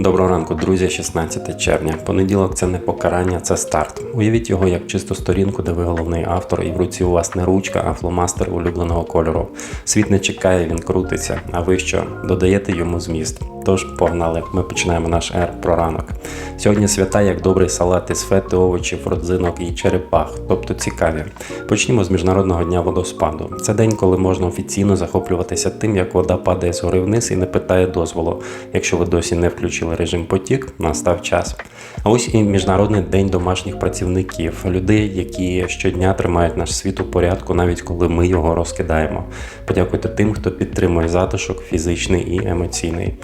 Доброго ранку, друзі, 16 червня. Понеділок це не покарання, це старт. Уявіть його як чисту сторінку, де ви головний автор, і в руці у вас не ручка, а фломастер улюбленого кольору. Світ не чекає, він крутиться. А ви що? Додаєте йому зміст. Тож погнали, ми починаємо наш ер про ранок. Сьогодні свята як добрий салат із фети, овочів, родзинок і черепах, тобто цікаві. Почнімо з Міжнародного дня водоспаду. Це день, коли можна офіційно захоплюватися тим, як вода падає згори вниз і не питає дозволу. Якщо ви досі не включили режим потік, настав час. А ось і Міжнародний день домашніх працівників, людей, які щодня тримають наш світ у порядку, навіть коли ми його розкидаємо. Подякуйте тим, хто підтримує затишок фізичний і емоційний.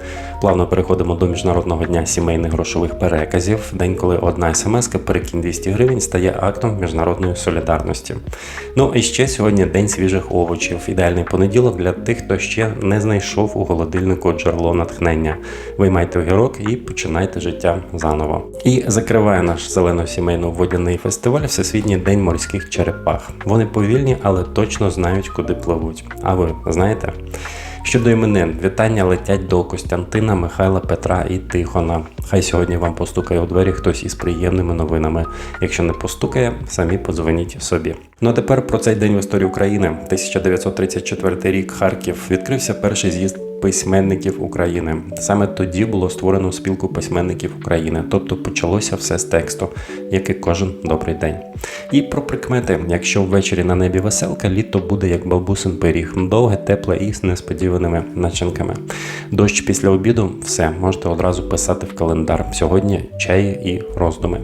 Плавно переходимо до Міжнародного дня сімейних грошових переказів, день, коли одна смс перекинь 200 гривень стає актом міжнародної солідарності. Ну і ще сьогодні день свіжих овочів. Ідеальний понеділок для тих, хто ще не знайшов у холодильнику джерело натхнення. Виймайте огірок і починайте життя заново. І закриває наш зелено-сімейно-водяний фестиваль Всесвітній день морських черепах. Вони повільні, але точно знають, куди пливуть. А ви знаєте? Щодо іменин, вітання летять до Костянтина, Михайла, Петра і Тихона. Хай сьогодні вам постукає у двері хтось із приємними новинами. Якщо не постукає, самі подзвоніть собі. Ну а тепер про цей день в історії України. 1934 рік Харків відкрився перший з'їзд письменників України. Саме тоді було створено спілку письменників України, тобто почалося все з тексту, як і кожен добрий день. І про прикмети: якщо ввечері на небі веселка, літо буде як бабусин пиріг, довге, тепле і з несподіваними начинками. Дощ після обіду, все можете одразу писати в календар. Сьогодні чаї і роздуми.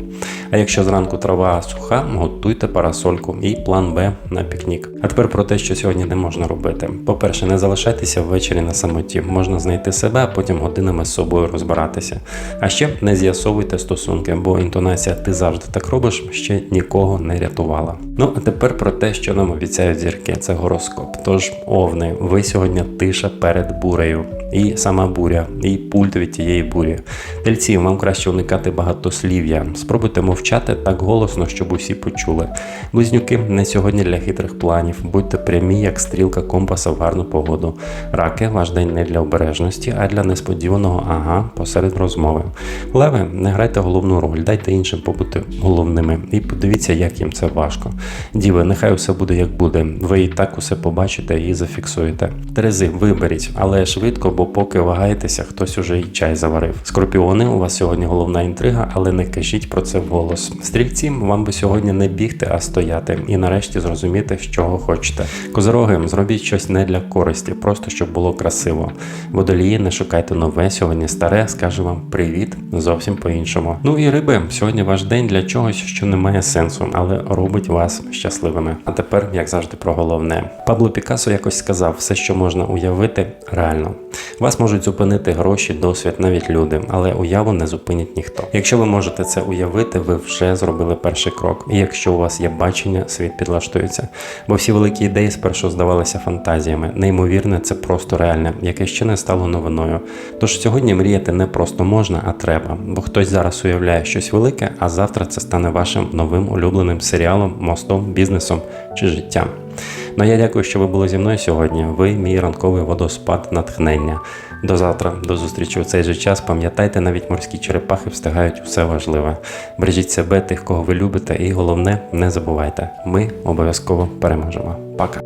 А якщо зранку трава суха, готуйте парасольку і план Б на пікнік. А тепер про те, що сьогодні не можна робити. По-перше, не залишайтеся ввечері на самоті. Можна знайти себе, а потім годинами з собою розбиратися. А ще не з'ясовуйте стосунки, бо інтонація ти завжди так робиш ще нікого не рятувала. Ну а тепер про те, що нам обіцяють зірки, це гороскоп. Тож, овни, ви сьогодні тиша перед бурею. І сама буря, і пульт від тієї бурі. Тельці, вам краще уникати багатослів'я. Спробуйте мовчати так голосно, щоб усі почули. Близнюки не сьогодні для хитрих планів. Будьте прямі, як стрілка компаса в гарну погоду. Раки, ваш день не для обережності, а для несподіваного ага посеред розмови. Леви, не грайте головну роль, дайте іншим побути головними. І подивіться, як їм це важко. Діви, нехай усе буде як буде. Ви і так усе побачите і зафіксуєте. Терези, виберіть, але швидко, бо поки вагаєтеся, хтось уже і чай заварив. Скорпіони, у вас сьогодні головна інтрига, але не кажіть про це вголос. Стрільці, вам би сьогодні не бігти, а стояти, і нарешті зрозуміти, чого хочете. Козороги, зробіть щось не для користі, просто щоб було красиво. Водолії, не шукайте нове, сьогодні старе, скаже вам привіт зовсім по-іншому. Ну і риби, сьогодні ваш день для чогось, що не має сенсу, але робить вас щасливими. А тепер, як завжди, про головне. Пабло Пікассо якось сказав: все, що можна уявити, реально. Вас можуть зупинити гроші, досвід, навіть люди, але уяву не зупинить ніхто. Якщо ви можете це уявити, ви вже зробили перший крок. І якщо у вас є бачення, світ підлаштується. Бо всі великі ідеї спершу здавалися фантазіями. Неймовірне, це просто реальне, яке ще не стало новиною. Тож сьогодні мріяти не просто можна, а треба. Бо хтось зараз уявляє щось велике, а завтра це стане вашим новим улюбленим серіалом, мостом, бізнесом чи життям. Ну а я дякую, що ви були зі мною сьогодні. Ви мій ранковий водоспад натхнення. До завтра, до зустрічі у цей же час. Пам'ятайте, навіть морські черепахи встигають усе важливе. Бережіть себе, тих, кого ви любите, і головне, не забувайте, ми обов'язково переможемо. Пока!